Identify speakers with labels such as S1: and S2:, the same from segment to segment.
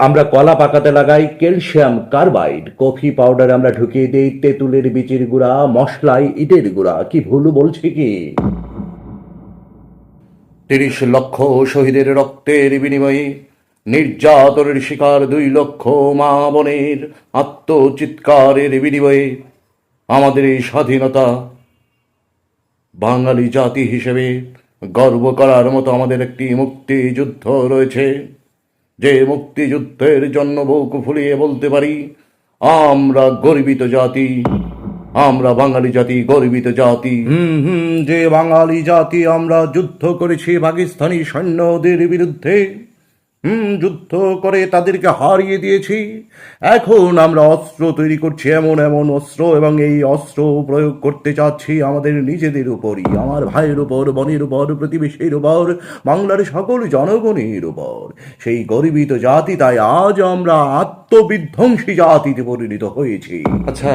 S1: আমরা কলা পাকাতে লাগাই ক্যালসিয়াম কার্বাইড। কফি পাউডার আমরা ঢুকিয়ে দিই তেঁতুলের বীজের গুঁড়া মশলাই ইটের গুঁড়া। কি ভুল বলছে কি? তিরিশ লক্ষ শহীদের রক্তের বিনিময়ে নির্যাতনের শিকার দুই লক্ষ মা বোনের আত্মচিৎকারের বিনিময়ে আমাদের এই স্বাধীনতা বাঙালি জাতি হিসেবে গর্ব করার মতো আমাদের একটি মুক্তিযুদ্ধ রয়েছে। যে মুক্তিযুদ্ধের জন্য বুক ফুলিয়ে বলতে পারি, আমরা গর্বিত জাতি, আমরা বাঙালি জাতি, গর্বিত জাতি। যে বাঙালি জাতি আমরা যুদ্ধ করেছি পাকিস্তানি সৈন্যদের বিরুদ্ধে হুম, যুদ্ধ করে তাদেরকে হারিয়ে দিয়েছি। এখন আমরা অস্ত্র তৈরি করছি, এমন এমন অস্ত্র, এবং এই অস্ত্র প্রয়োগ করতে চাচ্ছি আমাদের নিজেদের উপরই, আমার ভাইয়ের উপর, বোনের উপর, প্রতিবেশীর উপর, বাংলার সকল জনগণের উপর। সেই গর্বিত জাতি, তাই আজ আমরা আত্মবিধ্বংসী জাতিতে পরিণত হয়েছি। আচ্ছা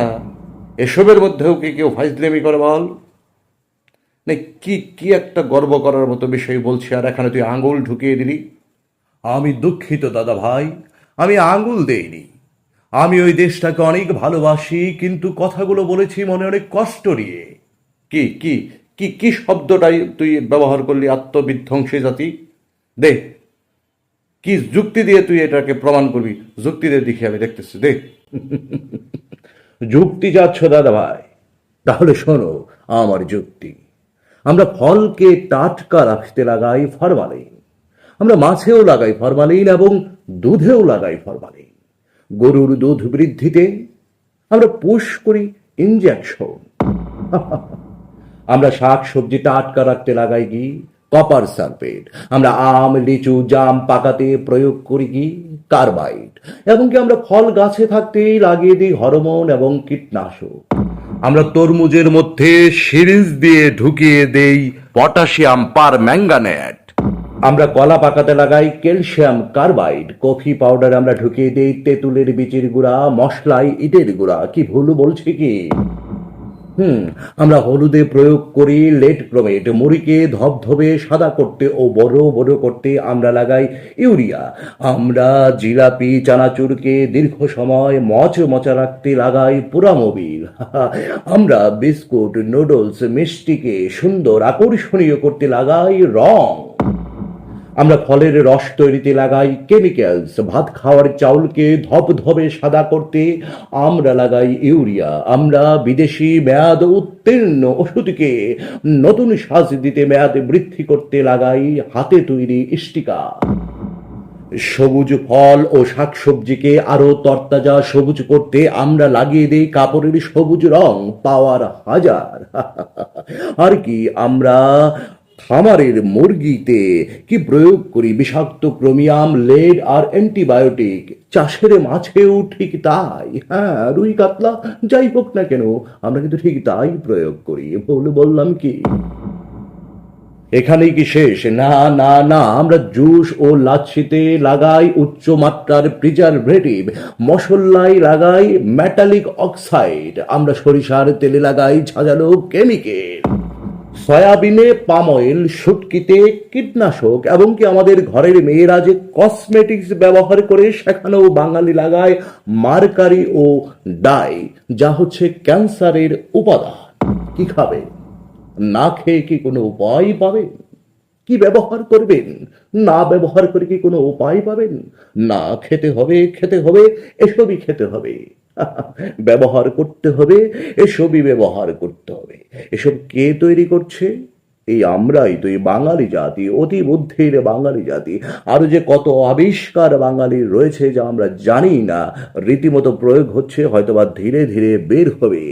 S1: এসবের মধ্যেও কি কেউ ফাইজলেমি করে বল? কি কি একটা গর্ব করার মতো বিষয় বলছি, আর এখানে তুই আঙুল ঢুকিয়ে দিলি। আমি দুঃখিত, দাদা ভাই। আমি আঙুল দেইনি। আমি ওই দেশটাকে অনেক ভালোবাসি, কিন্তু কথাগুলো বলেছি মনে অনেক কষ্ট নিয়ে। কি কি কি কি শব্দটাই তুই ব্যবহার করলি, আত্মবিধ্বংসী জাতি? দে, কি যুক্তি দিয়ে তুই এটাকে প্রমাণ করবি? যুক্তি দিয়ে দেখি আমি দেখতেছি, দে। যুক্তি যাচ্ছ, দাদা ভাই। তাহলে শোনো আমার যুক্তি। আমরা ফলকে টাটকা রাখতে লাগাই ফরমালিন আমরা মাছেও লাগাই ফরমালিন এবং দুধেও লাগাই ফরমালিন। গরুর দুধ বৃদ্ধিতে আমরা পুশ করি ইনজেকশন আমরা শাক সবজি টাটকা রাখতে লাগাই কি কপার সালফেট আমরা আম, লিচু, জাম পাকাতে প্রয়োগ করি কি কার্বাইড এবং কি আমরা ফল গাছে থাকতেই লাগিয়ে দিই হরমোন এবং কীটনাশক। আমরা তরমুজের মধ্যে সিরিজ দিয়ে ঢুকিয়ে দেই পটাশিয়াম পার ম্যাঙ্গানেট। আমরা কলা পাকাতে লাগাই ক্যালসিয়াম কার্বাইড, কফি পাউডার আমরা ঢুকিয়ে দিই তেঁতুলের বীজের গুঁড়া, মশলাই, ইটের গুঁড়া। কি ভুল বলছে কি? হুম, আমরা হলুদে প্রয়োগ করি লেট ক্রোমেট মুড়িকে ধবধবে সাদা করতে ও বড় বড় করতে আমরা লাগাই ইউরিয়া। আমরা জিলাপি, চানাচুরকে দীর্ঘ সময় মচ মচা রাখতে লাগাই পুরামোবিল। আমরা বিস্কুট, নুডলস, মিষ্টিকে সুন্দর আকর্ষণীয় করতে লাগাই রং। আমরা ফলের রস তৈরিতে লাগাই কেমিক্যালস ভাত খাওয়ার চাউলকে ধপধপে সাদা করতে আমরা লাগাই ইউরিয়া। আমরা বিদেশি মেয়াদ উত্তীর্ণ ওষুধকে নতুন সাজ দিতে মেয়াদ বৃদ্ধি করতে লাগাই হাতে তৈরি স্টিকা সবুজ ফল ও শাকসবজিকে আরও তরতাজা সবুজ করতে আমরা লাগিয়ে দিই কাপড়ের সবুজ রং, পাওয়ার হাজার। আর কি, আমরা খামারের মুরগিতে কি প্রয়োগ করি বিষাক্ত ক্রোমিয়াম, লেড আর অ্যান্টিবায়োটিক? চাষের মাছেও ঠিক তাই? হ্যাঁ রুই কাতলা, যাই হোক না কেন, আমরা কিন্তু ঠিক তাই প্রয়োগ করি, ভুল বললাম কি? এখানেই কি শেষ? না না না, আমরা জুস ও লাচ্ছিতে লাগাই উচ্চ মাত্রার প্রিজারভেটিভ মশলাই লাগাই মেটালিক অক্সাইড আমরা সরিষার তেলে লাগাই ঝাঁঝালো কেমিক্যাল সয়াবিনে পাম অয়েল শুটকিতে কীটনাশক এবং কি আমাদের ঘরের মেয়েরা যে কসমেটিক্স ব্যবহার করে সেখানেও বাঙালি লাগায় মার্কারি ও ডাই, যা হচ্ছে ক্যান্সারের উপাদান। কি খাবে? না খেয়ে কি কোনো উপায় পাবেন কি ব্যবহার করবেন? না ব্যবহার করে কি কোনো উপায় পাবেন? না খেতে হবে খেতে হবে, এসবই খেতে হবে। ব্যবহার করতে হবে, এসবই ব্যবহার করতে হবে। এসব কে তৈরি করছে? এই আমরাই তো এই বাঙালি জাতি, অতি বুদ্ধির বাঙালি জাতি। আরও যে কত আবিষ্কার বাঙালির রয়েছে যা আমরা জানি না, রীতিমতো প্রয়োগ হচ্ছে, হয়তোবা ধীরে ধীরে বের হবে।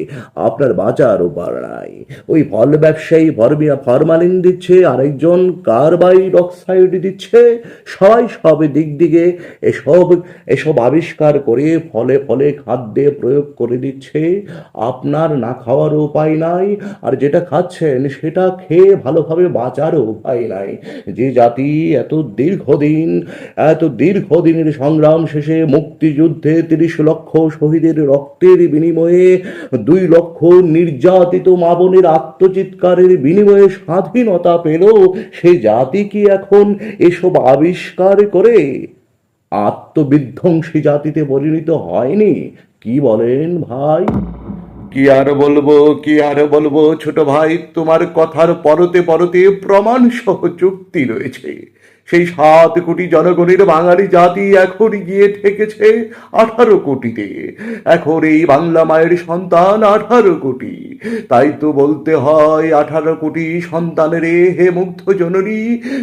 S1: আপনার বাঁচার উপার নাই। ওই ফল ব্যবসায়ী ফরমিয়া ফরমালিন দিচ্ছে, আরেকজন কার্বাইড অক্সাইড দিচ্ছে। সবাই সব দিক দিকে এসব এসব আবিষ্কার করে ফলে ফলে খাদ্যে প্রয়োগ করে দিচ্ছে। আপনার না খাওয়ার উপায় নাই, আর যেটা খাচ্ছেন সেটা খেয়ে ভালোভাবে বাঁচারও উপায় নাই। যে জাতি এত দীর্ঘদিন, এত দীর্ঘদিনের সংগ্রাম শেষে মুক্তিযুদ্ধে তিরিশ লক্ষ শহীদের রক্তের বিনিময়ে, দুই লক্ষ নির্যাতিত মা বোনের আত্মচিৎকারের বিনিময়ে স্বাধীনতা পেল, সে জাতি কি এখন এসব আবিষ্কার করে আত্মবিধ্বংসী জাতিতে পরিণত হয়নি? কি বলেন ভাই? কি আর বলব, কি আর বলব? ছোট ভাই, তোমার কথার পরতে পরতে প্রমাণ সহ চুক্তি রয়েছে। সেই সাত কোটি জনগণের বাঙালি জাতি এখন গিয়ে ঠেকেছে আঠারো কোটিতে। এখন এই বাংলা মায়ের সন্তান আঠারো কোটি। তাই তো বলতে হয়, আঠারো কোটি সন্তানের হে মুগ্ধ জননী,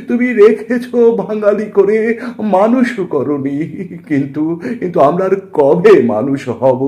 S1: তুমি রেখেছ বাঙালি করে, মানুষ করনি। কিন্তু কিন্তু আমরা আর কবে মানুষ হব?